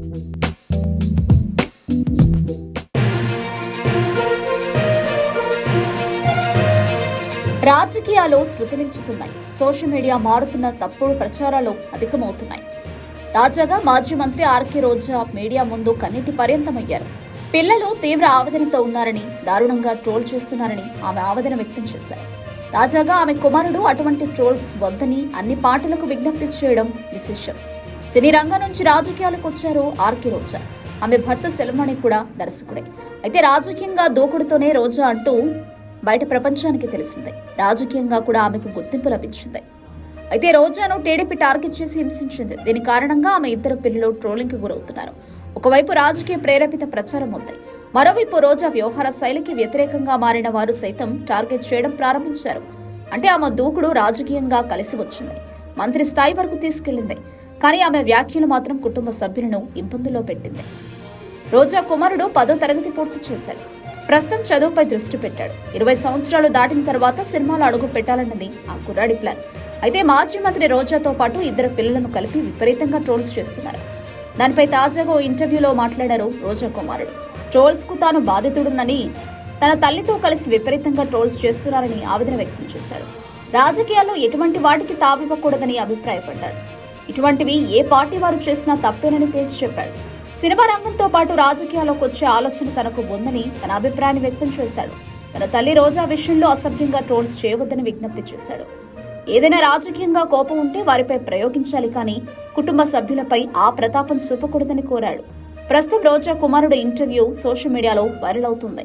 రాజకీయాలు శృతిమించుతున్నాయి. Social media మారుతున్న తప్పుడు ప్రచారాలు అధికమవుతున్నాయి. తాజాగా మాజీ మంత్రి ఆర్కే రోజా మీడియా ముందు కన్నిటి పర్యంతమయ్యారు. పిల్లలు తీవ్ర ఆవేదనతో ఉన్నారని దారుణంగా ట్రోల్ చేస్తున్నారని ఆమె ఆవేదన వ్యక్తం చేశారు. తాజాగా ఆమె కుమారుడు అటువంటి ట్రోల్స్ వద్దని అన్ని పాటలకు విజ్ఞప్తి చేయడం విశేషం. సినీ రంగం నుంచి రాజకీయాలకు వచ్చారు ఆర్కే రోజా. ఆమె భర్త సెల్మణి కూడా దర్శకుడే. అయితే రాజకీయంగా దూకుడుతోనే రోజా అంటూ బయట ప్రపంచానికి తెలిసిందే. రాజకీయంగా కూడా ఆమెకు గుర్తింపు లభించింది. అయితే రోజాను టీడీపీ టార్గెట్ చేసి హింసించింది. దీని కారణంగా ఆమె ఇద్దరు పిల్లలు ట్రోలింగ్కు గురవుతున్నారు. ఒకవైపు రాజకీయ ప్రేరేపిత ప్రచారం ఉంది. మరోవైపు రోజా వ్యవహార శైలికి వ్యతిరేకంగా మారిన వారు సైతం టార్గెట్ చేయడం ప్రారంభించారు. అంటే ఆమె దూకుడు రాజకీయంగా కలిసి వచ్చింది. మంత్రి స్థాయి వరకు తీసుకెళ్ళింది కానీ ఆమె వ్యాఖ్యలు మాత్రం కుటుంబ సభ్యులను ఇబ్బందుల్లో పెట్టింది. రోజా కుమారుడు పదో తరగతి పూర్తి చేశాడు. ప్రస్తుతం చదువుపై దృష్టి పెట్టాడు. ఇరవై సంవత్సరాలు దాటిన తర్వాత సినిమాలో అడుగు పెట్టాలన్నది ఆ కుర్రాడి ప్లాన్. అయితే మాజీ మంత్రి రోజాతో పాటు ఇద్దరు పిల్లలను కలిపి విపరీతంగా ట్రోల్స్ చేస్తున్నారు. దానిపై తాజాగా ఓ ఇంటర్వ్యూలో మాట్లాడారు రోజా కుమారుడు. ట్రోల్స్కు తాను బాధితుడునని తన తల్లితో కలిసి విపరీతంగా ట్రోల్స్ చేస్తున్నారని ఆవేదన వ్యక్తం చేశారు. రాజకీయాల్లో ఎటువంటి వాటికి తావివ్వకూడదని అభిప్రాయపడ్డాడు. ఇటువంటివి ఏ పార్టీ వారు చేసినా తప్పేనని తేల్చి చెప్పాడు. సినిమా రంగంతో పాటు రాజకీయాల్లోకి వచ్చే ఆలోచన తనకు ఉందని తన అభిప్రాయాన్ని వ్యక్తం చేశాడు. తన తల్లి రోజా విషయంలో అసభ్యంగా ట్రోల్స్ చేయవద్దని విజ్ఞప్తి చేశాడు. ఏదైనా రాజకీయంగా కోపం ఉంటే వారిపై ప్రయోగించాలి కానీ కుటుంబ సభ్యులపై ఆ ప్రతాపం చూపకూడదని కోరాడు. ప్రస్తుతం రోజా కుమారుడు ఇంటర్వ్యూ సోషల్ మీడియాలో వైరల్ అవుతుంది.